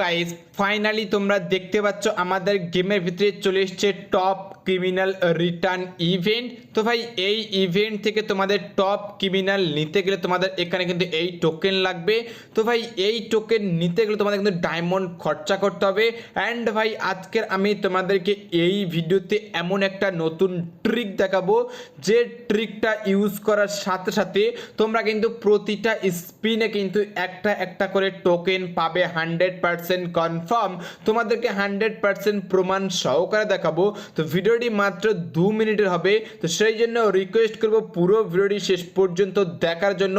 Guys finally তোমরা দেখতে পাচ্ছ আমাদের গেমের ভিতরে চলে এসছে টপ ক্রিমিনাল রিটার্ন ইভেন্ট তো ভাই, এই ইভেন্ট থেকে তোমাদের টপ ক্রিমিনাল নিতে গেলে তোমাদের এখানে কিন্তু এই টোকেন লাগবে। তো ভাই, এই টোকেন নিতে গেলে তোমাদের কিন্তু ডায়মন্ড খরচা করতে হবে। অ্যান্ড ভাই, আজকের আমি তোমাদেরকে এই ভিডিওতে এমন একটা নতুন ট্রিক দেখাবো, যে ট্রিকটা ইউজ করার সাথে সাথে তোমরা কিন্তু প্রতিটা স্পিনে কিন্তু একটা একটা করে টোকেন পাবে হান্ড্রেড পার্সেন্ট কনফার্ম তোমাদেরকে হান্ড্রেড পার্সেন্ট প্রমাণ সহকারে দেখাবো। তো ভিডিওটি মাত্র দু মিনিটের হবে, তো সেই জন্য রিকোয়েস্ট করব পুরো ভিডিওটি শেষ পর্যন্ত দেখার জন্য।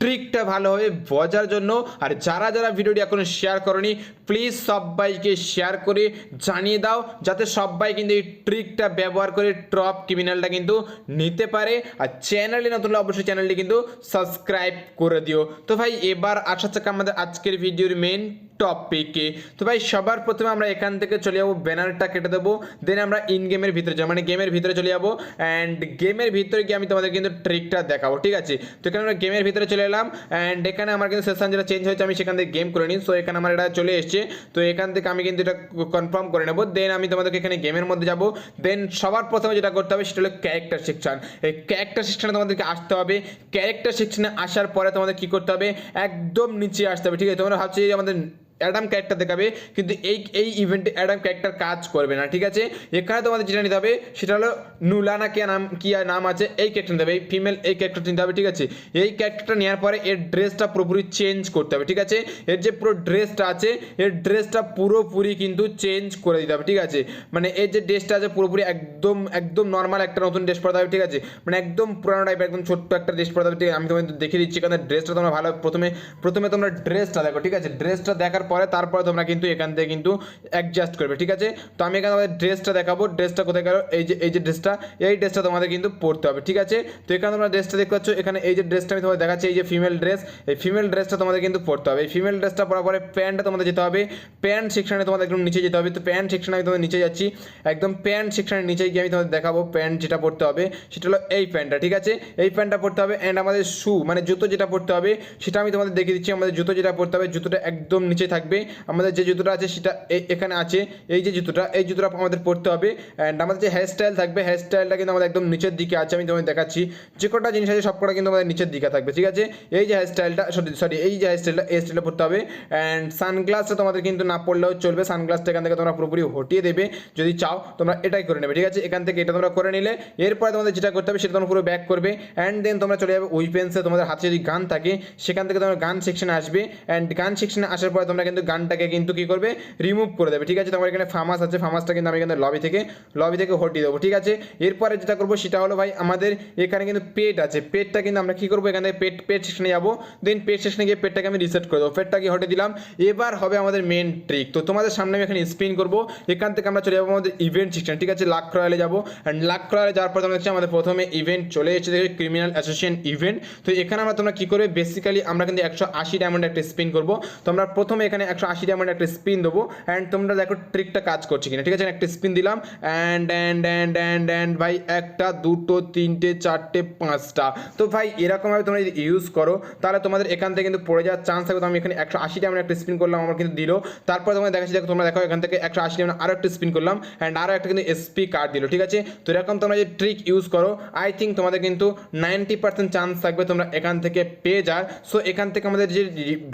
ট্রিকটা ভালোভাবে বোঝার জন্য। আর যারা যারা ভিডিওটি এখনও শেয়ার করনি প্লিজ সবাইকে শেয়ার করে জানিয়ে দাও, যাতে সবাই কিন্তু এই ট্রিকটা ব্যবহার করে টপ ক্রিমিনালটা কিন্তু নিতে পারে। আর চ্যানেলে নতুন অবশ্যই চ্যানেলটি কিন্তু সাবস্ক্রাইব করে দিও। তো ভাই, এবার আসা যাক আমাদের আজকের ভিডিওর মেন টপিকে তো ভাই, সবার প্রথমে আমরা এখান থেকে চলে যাব ব্যানারটা কেটে দেবো দেন আমরা ইন গেমের ভিতরে যাব মানে গেমের ভিতরে চলে যাব। অ্যান্ড গেমের ভিতরে গিয়ে আমি তোমাদের কিন্তু ট্রিকটা দেখাবো, ঠিক আছে? তো এখানে আমরা গেমের ভিতরে চলে এলাম অ্যান্ড এখানে আমার কিন্তু সেশন যেটা চেঞ্জ হয়েছে, আমি সেখান থেকে গেম করে নিই। সো এখানে আমার এটা চলে এসছে। তো এখান থেকে আমি কিন্তু এটা কনফার্ম করে নেব। দেন আমি তোমাদেরকে এখানে গেমের মধ্যে যাব। দেন সবার প্রথমে যেটা করতে হবে, সেটা হলো ক্যারেক্টার সেকশন এই ক্যারেক্টার সেকশনে তোমাদেরকে আসতে হবে। ক্যারেক্টার সেকশনে আসার পরে তোমাদের কী করতে হবে? একদম নিচে আসতে হবে। ঠিক আছে? তোমরা ভাবছি যে আমাদের অ্যাডাম ক্যারেক্টার দেখাবে, কিন্তু এই এই ইভেন্টে অ্যাডাম ক্যারেক্টার কাজ করবে না, ঠিক আছে? এখানে তোমাদের যেটা নিতে হবে, সেটা হলো নুলানা কে নাম, কি নাম আছে, এই ক্যারেক্টার নিতে হবে, এই ফিমেল এই ক্যারেক্টারটা নিতে হবে, ঠিক আছে? এই ক্যারেক্টারটা নেওয়ার পরে এর ড্রেসটা পুরোপুরি চেঞ্জ করতে হবে, ঠিক আছে? এর যে পুরো ড্রেসটা আছে, এর ড্রেসটা পুরোপুরি কিন্তু চেঞ্জ করে দিতে হবে, ঠিক আছে? মানে এর যে ড্রেসটা আছে, পুরোপুরি একদম একদম নর্মাল একটা নতুন ড্রেস পরতে হবে, ঠিক আছে? মানে একদম পুরানো টাইপের একদম ছোট্ট একটা ড্রেস পরতে হবে, ঠিক আছে? আমি তোমাদের দেখিয়ে দিচ্ছি এখানে ড্রেসটা তোমরা ভালো, প্রথমে প্রথমে তোমরা ড্রেসটা দেখো, ঠিক আছে? ড্রেসটা দেখার পরে তারপরে তোমরা কিন্তু এখান থেকে কিন্তু অ্যাডজাস্ট করবে, ঠিক আছে? তো আমি এখানে তোমাদের ড্রেসটা দেখাবো, ড্রেসটা কোথায় গেল? এই যে এই যে ড্রেসটা, এই ড্রেসটা তোমাদের কিন্তু পরতে হবে, ঠিক আছে? তো এখানে তোমরা ড্রেসটা দেখতে পাচ্ছ, এখানে এই যে ড্রেসটা আমি তোমাদের দেখাচ্ছি, এই যে ফিমেল ড্রেস এই ফিমেল ড্রেসটা তোমাদের কিন্তু পরতে হবে। এই ফিমেল ড্রেসটা পরার পরে প্যান্টটা তোমাদের যেতে হবে প্যান্ট সেকশনে তোমাদের একদম নিচে যেতে হবে। তো প্যান্ট সেকশনে আমি তোমাদের নিচে যাচ্ছি, একদম প্যান্ট সেকশনের নিচে গিয়ে আমি তোমাদের দেখাবো প্যান্ট যেটা পরতে হবে, সেটা হলো এই প্যান্টটা ঠিক আছে? এই প্যান্টটা পরতে হবে অ্যান্ড আমাদের শু মানে জুতো যেটা পরতে হবে, সেটা আমি তোমাদের দেখিয়ে দিচ্ছি, আমাদের জুতো যেটা পরতে হবে, জুতোটা একদম নিচে থাকবে। আমাদের যে জুতোটা আছে সেটা এখানে আছে। এই যে জুতোটা, এই জুতোটা আমাদের পরতে হবে। অ্যান্ড আমাদের যে হেয়ার স্টাইল থাকবে হেয়ার স্টাইলটা কিন্তু আমাদের একদম নিচের দিকে আছে, আমি তোমাদের দেখাচ্ছি। যে কটা জিনিস আছে সব কটা কিন্তু আমাদের নিচের দিকে থাকবে, ঠিক আছে? এই যে হেয়ার স্টাইলটা সরি সরি এই যে হেয়ার স্টাইলটা এই স্টাইলটা পরতে হবে। অ্যান্ড সানগ্লাসটা তোমাদের কিন্তু না পড়লেও চলবে। সানগ্লাসটা এখান থেকে তোমরা পুরোপুরি হটিয়ে দেবে। যদি চাও, তোমরা এটাই করে নেবে, ঠিক আছে? এখান থেকে এটা তোমরা করে নিলে। এরপরে তোমাদের যেটা করতে হবে, সেটা তোমরা পুরো ব্যাক করবে। অ্যান্ড দেন তোমরা চলে যাবে উইপেন্সে তোমাদের হাতে যদি গান থাকে, সেখান থেকে তোমরা গান সেকশনে আসবে। অ্যান্ড গান সেকশনে আসার পরে তোমরা কিন্তু গানটাকে কিন্তু কি করবে? রিমুভ করে দেবে, ঠিক আছে? তোমার এখানে ফার্মাস আছে ফার্মাসটা কিন্তু আমি এখানে লবি থেকে লবি থেকে হটিয়ে দেবো, ঠিক আছে? এরপরে যেটা করব সেটা হলো ভাই আমাদের এখানে কিন্তু পেট আছে। পেটটা কিন্তু আমরা কি করব? এখান থেকে পেট পেট সেকশনে যাব। দেন পেট সেকশনে গিয়ে পেটটাকে আমি রিসেট করে দেবো। পেটটাকে হটে দিলাম। এবার হবে আমাদের মেন ট্রিক তো তোমাদের সামনে আমি এখানে স্পিন করব। এখান থেকে আমরা চলে যাব আমাদের ইভেন্ট সেকশন ঠিক আছে? লাখ রয়ালে যাব। অ্যান্ড লাখ রয়ালে যাওয়ার পর তোমরা দেখছি আমাদের প্রথমে ইভেন্ট চলে এসেছে, দেখে ক্রিমিনাল অ্যাসোসিয়েশন ইভেন্ট তো এখানে আমরা তোমরা কি করবে? বেসিক্যালি আমরা কিন্তু একশো আশি ডায়মন্ড একটা স্পিন করব। তো আমরা প্রথমে এখানে একশো আশি ডায়মন্ড একটা স্পিন দেবো। অ্যান্ড তোমরা দেখো ট্রিকটা কাজ করছে কিনা। ঠিক আছে? একটা স্পিন দিলাম। And and and and and ভাই, একটা, দুটো, তিনটে, চারটে, পাঁচটা। তো ভাই, এরকমভাবে তোমরা যদি ইউজ করো, তাহলে তোমাদের এখান থেকে কিন্তু পড়ে যাওয়ার চান্স থাকবে। তো আমি এখানে একশো আশি ডায়মন্ড একটা স্পিন করলাম আমার কিন্তু দিল। তারপর তোমার দেখাচ্ছি, দেখো, তোমরা দেখো, এখান থেকে একশো আশি ডায়মন্ড আরও একটা স্পিন করলাম। অ্যান্ড আরও একটা কিন্তু এসপি কার্ড দিল। ঠিক আছে? তো এরকম তোমরা যে ট্রিক ইউজ করো আই থিঙ্ক তোমাদের কিন্তু নাইনটি পার্সেন্ট চান্স থাকবে তোমরা এখান থেকে পেয়ে যার সো এখান থেকে আমাদের যে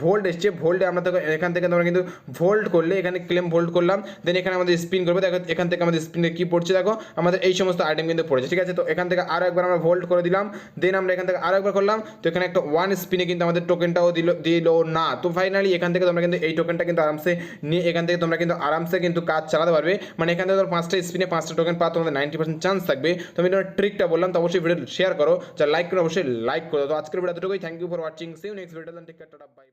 ভোল্ট এসছে, ভোল্টে আমরা এখান থেকে তোমরা কিন্তু ভোল্ট করলে, এখানে ক্লেম ভোল্ট করলাম দেন এখানে আমাদের স্পিন করবে, দেখো এখান থেকে আমাদের স্পিনে কি পড়ছে দেখো, আমাদের এই সমস্ত আইটেম কিন্তু পড়েছে, ঠিক আছে? তো এখান থেকে আরও একবার আমরা ভোল্ট করে দিলাম দেন আমরা এখান থেকে আরও একবার করলাম, তো এখানে একটা ওয়ান স্পিনে কিন্তু আমাদের টোকেনটাও দিল দিল না, তো ফাইনালি এখান থেকে তোমরা কিন্তু এই টোকেনটা কিন্তু আরামসে নিয়ে এখান থেকে তোমরা কিন্তু আরামসে কিন্তু কাজ চালাতে পারবে মানে এখান থেকে ধর পাঁচটা স্পিনে পাঁচটা টোকেন পাওয়া তোমাদের নাইনটি পার্সেন্ট চান্স থাকবে, তো আমি তোমার ট্রিকটা বললাম, তো অবশ্যই ভিডিও শেয়ার করো যা লাইক করে অবশ্যই লাইক করো তো আজকের ভিডিও দুটোই thank you for watching see you next video take care bye